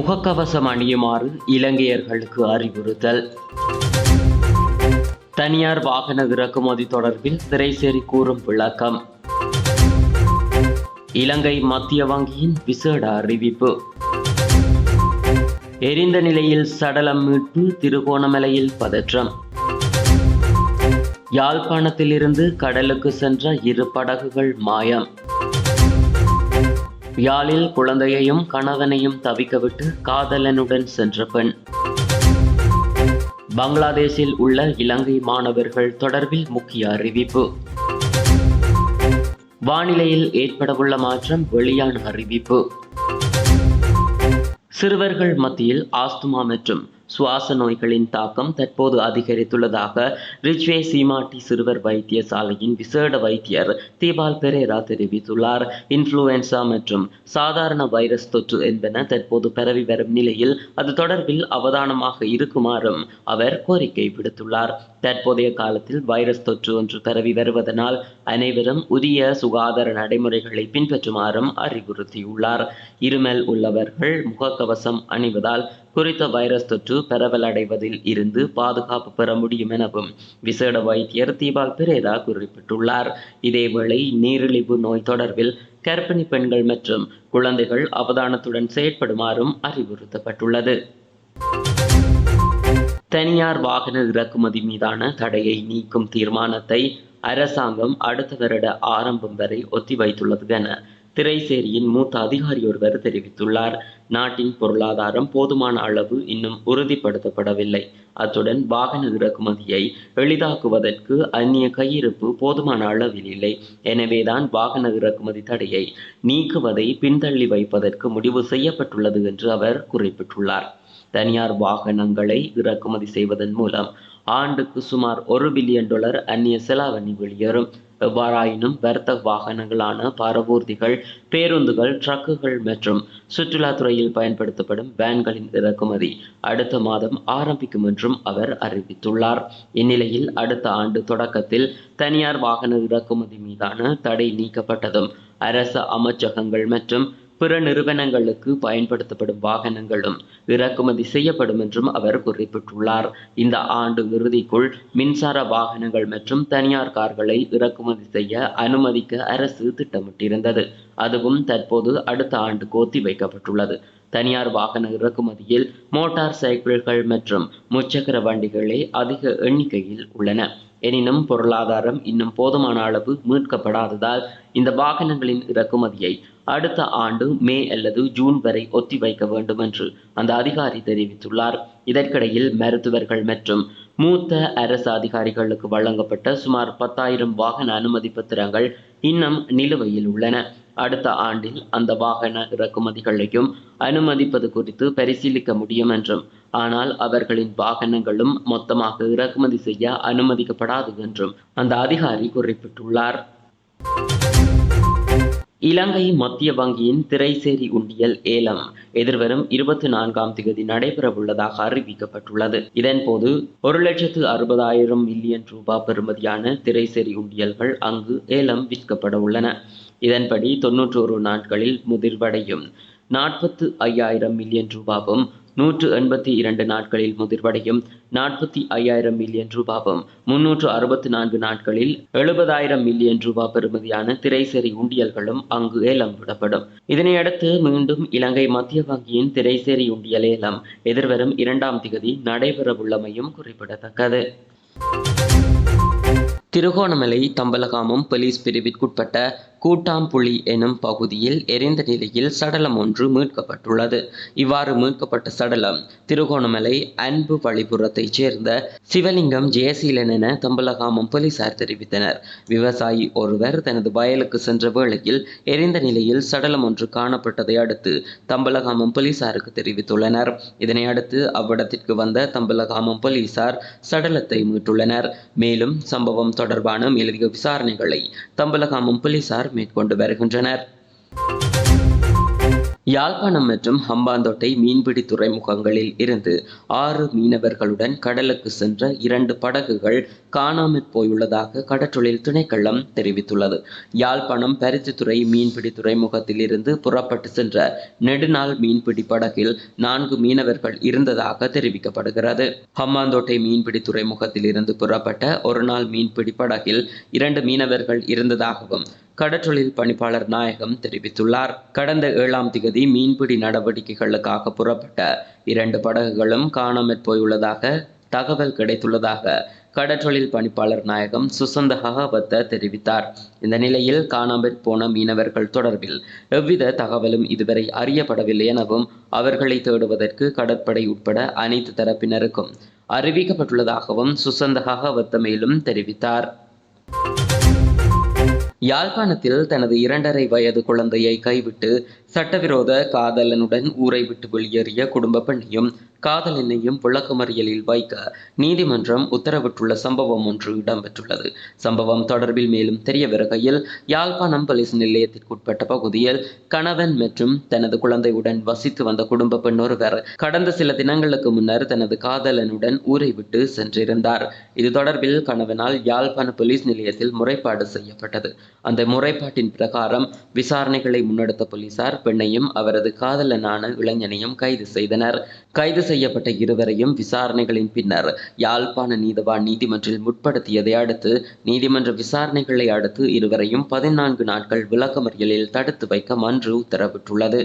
முகக்கவசம் அணியுமாறு இலங்கையர்களுக்கு அறிவுறுத்தல். தனியார் வாகன இறக்குமதி தொடர்பில் திரைசேரி கூறும் விளக்கம். இலங்கை மத்திய வங்கியின் விசேட அறிவிப்பு. எரிந்த நிலையில் சடலம் மீட்பு திருகோணமலையில் பதற்றம். யாழ்ப்பாணத்திலிருந்து கடலுக்கு சென்ற இரு படகுகள் மாயம். யாழில் குழந்தையையும் கணவனையும் தவிக்கவிட்டு காதலனுடன் சென்ற பெண். பங்களாதேஷில் உள்ள இலங்கை மாணவர்கள் தொடர்பில் முக்கிய அறிவிப்பு. வானிலையில் ஏற்படவுள்ள மாற்றம் வெளியான அறிவிப்பு. சிறுவர்கள் மத்தியில் ஆஸ்துமா மற்றும் சுவாச நோய்களின் தாக்கம் தற்போது அதிகரித்துள்ளதாக ரிச்வே சீமாட்டி சிறுவர் வைத்தியசாலையின் விசேட வைத்தியர் தீபால் பெரேரா தெரிவித்துள்ளார். இன்ஃப்ளூயன்சா மற்றும் சாதாரண வைரஸ் தொற்று என்பன தற்போது பரவி வரும் நிலையில் அது தொடர்பில் அவதானமாக இருக்குமாறும் அவர் கோரிக்கை விடுத்துள்ளார். தற்போதைய காலத்தில் வைரஸ் தொற்று ஒன்று பரவி வருவதனால் அனைவரும் உரிய சுகாதார நடைமுறைகளை பின்பற்றுமாறும் அறிவுறுத்தியுள்ளார். இருமல் உள்ளவர்கள் முகக்கவசம் அணிவதால் குறித்த வைரஸ் தொற்று பரவலடைவதில் இருந்து பாதுகாப்பு பெற முடியும் எனவும் விசேட வைத்தியர் தீபால் பிரேதா குறிப்பிட்டுள்ளார். இதேவேளை நீரிழிவு நோய் தொடர்பில் கர்ப்பிணி பெண்கள் மற்றும் குழந்தைகள் அவதானத்துடன் செயற்படுமாறும் அறிவுறுத்தப்பட்டுள்ளது. தனியார் வாகன இறக்குமதி மீதான தடையை நீக்கும் தீர்மானத்தை அரசாங்கம் அடுத்த வருட ஆரம்பம் வரை ஒத்திவைத்துள்ளது என திரைசேரியின் மூத்த அதிகாரி ஒருவர் தெரிவித்துள்ளார். நாட்டின் பொருளாதாரம் போதுமான அளவு இன்னும் உறுதிப்படுத்தப்படவில்லை. அத்துடன் வாகன இறக்குமதியை எளிதாக்குவதற்கு அந்நிய கையிருப்பு போதுமான அளவில் இல்லை. எனவேதான் வாகன இறக்குமதி தடையை நீக்குவதை பின்தள்ளி வைப்பதற்கு முடிவு செய்யப்பட்டுள்ளது என்று அவர் குறிப்பிட்டுள்ளார். தனியார் வாகனங்களை இறக்குமதி செய்வதன் மூலம் ஆண்டுக்கு சுமார் ஒரு பில்லியன் டாலர் அந்நிய செலாவணி வெளியேறும். எவ்வாறாயினும் வர்த்தக வாகனங்களான பரவூர்திகள் பேருந்துகள் ட்ரக்குகள் மற்றும் சுற்றுலாத்துறையில் பயன்படுத்தப்படும் வேன்களின் இறக்குமதி அடுத்த மாதம் ஆரம்பிக்கும் என்றும் அவர் அறிவித்துள்ளார். இந்நிலையில் அடுத்த ஆண்டு தொடக்கத்தில் தனியார் வாகன இறக்குமதி மீதான தடை நீக்கப்பட்டதும் அரச அமைச்சகங்கள் மற்றும் பிற நிறுவனங்களுக்கு பயன்படுத்தப்படும் வாகனங்களும் இறக்குமதி செய்யப்படும் என்றும் அவர் குறிப்பிட்டுள்ளார். இந்த ஆண்டு இறுதிக்குள் மின்சார வாகனங்கள் மற்றும் தனியார் கார்களை இறக்குமதி செய்ய அனுமதிக்க அரசு திட்டமிட்டிருந்தது. அதுவும் தற்போது அடுத்த ஆண்டு கோத்தி வைக்கப்பட்டுள்ளது. தனியார் வாகன இறக்குமதியில் மோட்டார் சைக்கிள்கள் மற்றும் முச்சக்கர வண்டிகளே அதிக எண்ணிக்கையில் உள்ளன. எனினும் பொருளாதாரம் இன்னும் போதுமான அளவு மீட்கப்படாததால் இந்த வாகனங்களின் இறக்குமதியை அடுத்த ஆண்டு மே அல்லது ஜூன் வரை ஒத்திவைக்க வேண்டும் என்று அந்த அதிகாரி தெரிவித்துள்ளார். இதற்கிடையில் மருத்துவர்கள் மற்றும் மூத்த அரசு அதிகாரிகளுக்கு வழங்கப்பட்ட சுமார் பத்தாயிரம் வாகன அனுமதி பத்திரங்கள் இன்னும் நிலுவையில் உள்ளன. அடுத்த ஆண்டில் அந்த வாகன இறக்குமதிகளையும் அனுமதிப்பது குறித்து பரிசீலிக்க முடியும் என்றும் ஆனால் அவர்களின் வாகனங்களும் மொத்தமாக இறக்குமதி செய்ய அனுமதிக்கப்படாது என்றும் அந்த அதிகாரி குறிப்பிட்டுள்ளார். இலங்கை மத்திய வங்கியின் திரைசேரி உண்டியல் ஏலம் எதிர்வரும் இருபத்தி நான்காம் தேதி நடைபெறவுள்ளதாக அறிவிக்கப்பட்டுள்ளது. இதன்போது ஒரு லட்சத்து அறுபதாயிரம் மில்லியன் ரூபாய் பெறுமதியான திரைசேரி உண்டியல்கள் அங்கு ஏலம் விற்கப்பட உள்ளன. இதன்படி தொன்னூற்றோரு நாட்களில் முதிர்வடையும். நாற்பத்து ஐயாயிரம் மில்லியன் ரூபாவும் நூற்று எண்பத்தி இரண்டு நாட்களில் முதிர்வடையும். நாற்பத்தி ஐயாயிரம் மில்லியன் ரூபாவும் முன்னூற்று அறுபத்தி நான்கு நாட்களில் எழுபதாயிரம் மில்லியன் ரூபா பெறுமதியான திரைசேரி உண்டியல்களும் அங்கு ஏலம் விடப்படும். இதனையடுத்து மீண்டும் இலங்கை மத்திய வங்கியின் திரைசேரி உண்டியல் ஏலம் எதிர்வரும் இரண்டாம் திகதி நடைபெறவுள்ளமையும் குறிப்பிடத்தக்கது. திருகோணமலை தம்பலகாமம் போலீஸ் பிரிவிற்குட்பட்ட கூட்டாம்புலி எனும் பகுதியில் எரிந்த நிலையில் சடலம் ஒன்று மீட்கப்பட்டுள்ளது. இவ்வாறு மீட்கப்பட்ட சடலம் திருகோணமலை அன்பு வழிபுறத்தைச் சேர்ந்த சிவலிங்கம் ஜெயசீலன் என தம்பலகாமம் போலீசார் தெரிவித்தனர். விவசாயி ஒருவர் தனது வயலுக்கு சென்ற வேளையில் எரிந்த நிலையில் சடலம் ஒன்று காணப்பட்டதை அடுத்து தம்பலகாமம் போலீசாருக்கு தெரிவித்துள்ளனர். இதனை அடுத்து அவ்விடத்திற்கு வந்த தம்பலகாமம் போலீசார் சடலத்தை மீட்டுள்ளனர். மேலும் சம்பவம் தொடர்பான மேலதிக விசாரணைகளை தம்பலகாமம் போலீசார் மேற்கொண்டு வருகின்றனர். யாழ்ப்பாணம் மற்றும் ஹம்பாந்தோட்டை மீன்பிடி துறைமுகங்களில் இருந்து ஆறு மீனவர்களுடன் கடலுக்கு சென்ற இரண்டு படகுகள் காணாமற் போயுள்ளதாக கடற்றொழில் திணைக்களம் தெரிவித்துள்ளது. யாழ்ப்பாணம் பருத்தித்துறை மீன்பிடி துறைமுகத்தில் இருந்து புறப்பட்டு சென்ற நெடுநாள் மீன்பிடி படகில் நான்கு மீனவர்கள் இருந்ததாக தெரிவிக்கப்படுகிறது. ஹம்பாந்தோட்டை மீன்பிடி துறைமுகத்தில் இருந்து புறப்பட்ட ஒரு நாள் மீன்பிடி படகில் இரண்டு மீனவர்கள் இருந்ததாகவும் கடற்றொழில் பணிப்பாளர் நாயகம் தெரிவித்துள்ளார். கடந்த ஏழாம் திகதி மீன்பிடி நடவடிக்கைகளுக்காக புறப்பட்ட இரண்டு படகுகளும் காணாமற் போயுள்ளதாக தகவல் கிடைத்துள்ளதாக கடற்றொழில் பணிப்பாளர் நாயகம் சுசந்த ஹகவத்த தெரிவித்தார். இந்த நிலையில் காணாமற் போன மீனவர்கள் தொடர்பில் எவ்வித தகவலும் இதுவரை அறியப்படவில்லை எனவும் அவர்களை தேடுவதற்கு கடற்படை உட்பட அனைத்து தரப்பினருக்கும் அறிவிக்கப்பட்டுள்ளதாகவும் சுசந்த ஹகவத்த மேலும் தெரிவித்தார். யாழ்ப்பாணத்தில் தனது இரண்டரை வயது குழந்தையை கைவிட்டு சட்டவிரோத காதலனுடன் ஊரை விட்டு வெளியேறிய குடும்ப பெண்ணையும் காதலனையும் விளக்கமறியலில் வைக்க நீதிமன்றம் உத்தரவிட்டுள்ள சம்பவம் ஒன்று இடம்பெற்றுள்ளது. சம்பவம் தொடர்பில் மேலும் தெரிய வருகையில் யாழ்ப்பாணம் போலீஸ் நிலையத்திற்குட்பட்ட பகுதியில் கணவன் மற்றும் தனது குழந்தையுடன் வசித்து வந்த குடும்ப பெண் ஒருவர் கடந்த சில தினங்களுக்கு முன்னர் தனது காதலனுடன் ஊரை விட்டு சென்றிருந்தார். இது தொடர்பில் கணவனால் யாழ்ப்பாண போலீஸ் நிலையத்தில் முறைப்பாடு செய்யப்பட்டது. அந்த முறைப்பாட்டின் பிரகாரம் விசாரணைகளை முன்னெடுத்த போலீசார் பெண்ணையும் அவரது காதலனான இளைஞனையும் கைது செய்தனர். கைது செய்யப்பட்ட இருவரையும் விசாரணைகளின் பின்னர் யாழ்ப்பாண நீதவான் நீதிமன்றில் முற்படுத்தியதை அடுத்து நீதிமன்ற விசாரணைகளை அடுத்து இருவரையும் பதினான்கு நாட்கள் விளக்கமறியலில் தடுத்து வைக்க மன்று உத்தரவிட்டுள்ளது.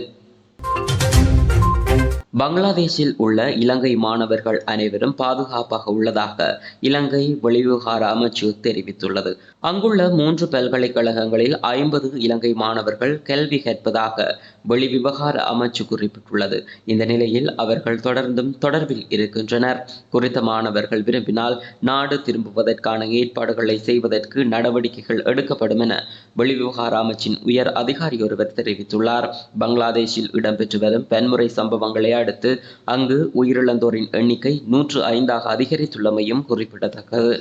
பங்களாதேஷில் உள்ள இலங்கை மாணவர்கள் அனைவரும் பாதுகாப்பாக உள்ளதாக இலங்கை வெளிவிவகார அமைச்சு தெரிவித்துள்ளது. அங்குள்ள மூன்று பல்கலைக்கழகங்களில் ஐம்பது இலங்கை மாணவர்கள் கல்வி கற்பதாக வெளிவிவகார அமைச்சு குறிப்பிட்டுள்ளது. இந்த நிலையில் அவர்கள் தொடர்ந்தும் தொடர்பில் இருக்கின்றனர். குறித்த மாணவர்கள் விரும்பினால் நாடு திரும்புவதற்கான ஏற்பாடுகளை செய்வதற்கு நடவடிக்கைகள் எடுக்கப்படும் என வெளிவிவகார அமைச்சின் உயர் அதிகாரி ஒருவர் தெரிவித்துள்ளார். பங்களாதேஷில் இடம்பெற்று வரும் வன்முறை சம்பவங்களை அடுத்து அங்கு உயிரிழந்தோரின் எண்ணிக்கை நூற்று ஐந்தாக அதிகரித்துள்ளமையும் குறிப்பிடத்தக்கது.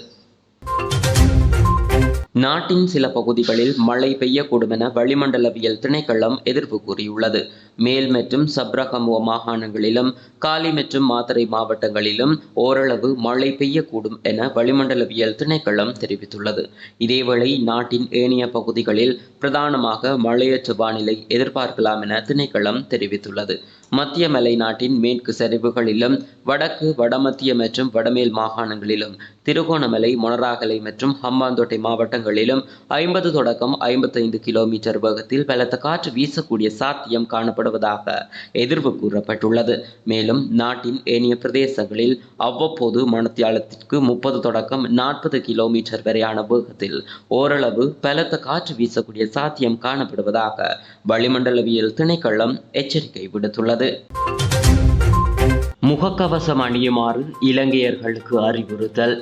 நாட்டின் சில பகுதிகளில் மழை பெய்யக்கூடும் என வளிமண்டலவியல் திணைக்களம் எதிர்ப்பு கூறியுள்ளது. மேல் மற்றும் சப்ரகமுவ மாகாணங்களிலும் காலி மற்றும் மாத்தறை மாவட்டங்களிலும் ஓரளவு மழை பெய்யக்கூடும் என வளிமண்டலவியல் திணைக்களம் தெரிவித்துள்ளது. இதேவேளை நாட்டின் ஏனைய பகுதிகளில் பிரதானமாக மழையற்ற வானிலை எதிர்பார்க்கலாம் என திணைக்களம் தெரிவித்துள்ளது. மத்திய மலைநாட்டின் மேற்கு சரிவுகளிலும் வடக்கு வடமத்திய மற்றும் வடமேல் மாகாணங்களிலும் திருகோணமலை மொனராகலை மற்றும் ஹம்பாந்தோட்டை மாவட்டங்களிலும் ஐம்பது தொடக்கம் ஐம்பத்தைந்து கிலோமீட்டர் வேகத்தில் பலத்த காற்று வீசக்கூடிய சாத்தியம் காணப்படுவதாக எதிர்வு கூறப்பட்டுள்ளது. மேலும் நாட்டின் ஏனைய பிரதேசங்களில் அவ்வப்போது மணத்தியாலத்திற்கு முப்பது தொடக்கம் நாற்பது கிலோமீட்டர் வரையான வேகத்தில் ஓரளவு பலத்த காற்று வீசக்கூடிய சாத்தியம் காணப்படுவதாக வளிமண்டலவியல் திணைக்களம் எச்சரிக்கை விடுத்துள்ளது. முகக்கவசம் அணியுமாறு இலங்கையர்களுக்கு அறிவுறுத்தல்.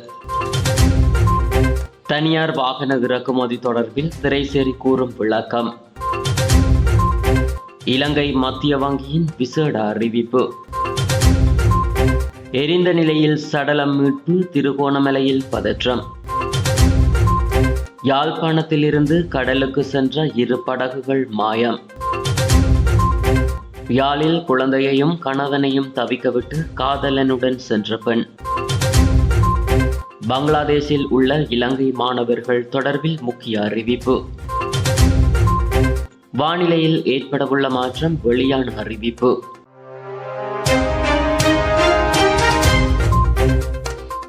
தனியார் வாகன இறக்குமதி தொடர்பில் திரைசேரி கூறும் விளக்கம். இலங்கை மத்திய வங்கியின் விசேட அறிவிப்பு. எரிந்த நிலையில் சடலம் மீட்பு திருகோணமலையில் பதற்றம். யாழ்ப்பாணத்திலிருந்து கடலுக்கு சென்ற இரு படகுகள் மாயம். யாழில் குழந்தையையும் கணவனையும் தவிக்கவிட்டு காதலனுடன் சென்ற பெண். பங்களாதேஷில் உள்ள இலங்கை மாணவர்கள் தொடர்பில் முக்கிய அறிவிப்பு. வானிலையில் ஏற்படவுள்ள மாற்றம் வெளியான அறிவிப்பு.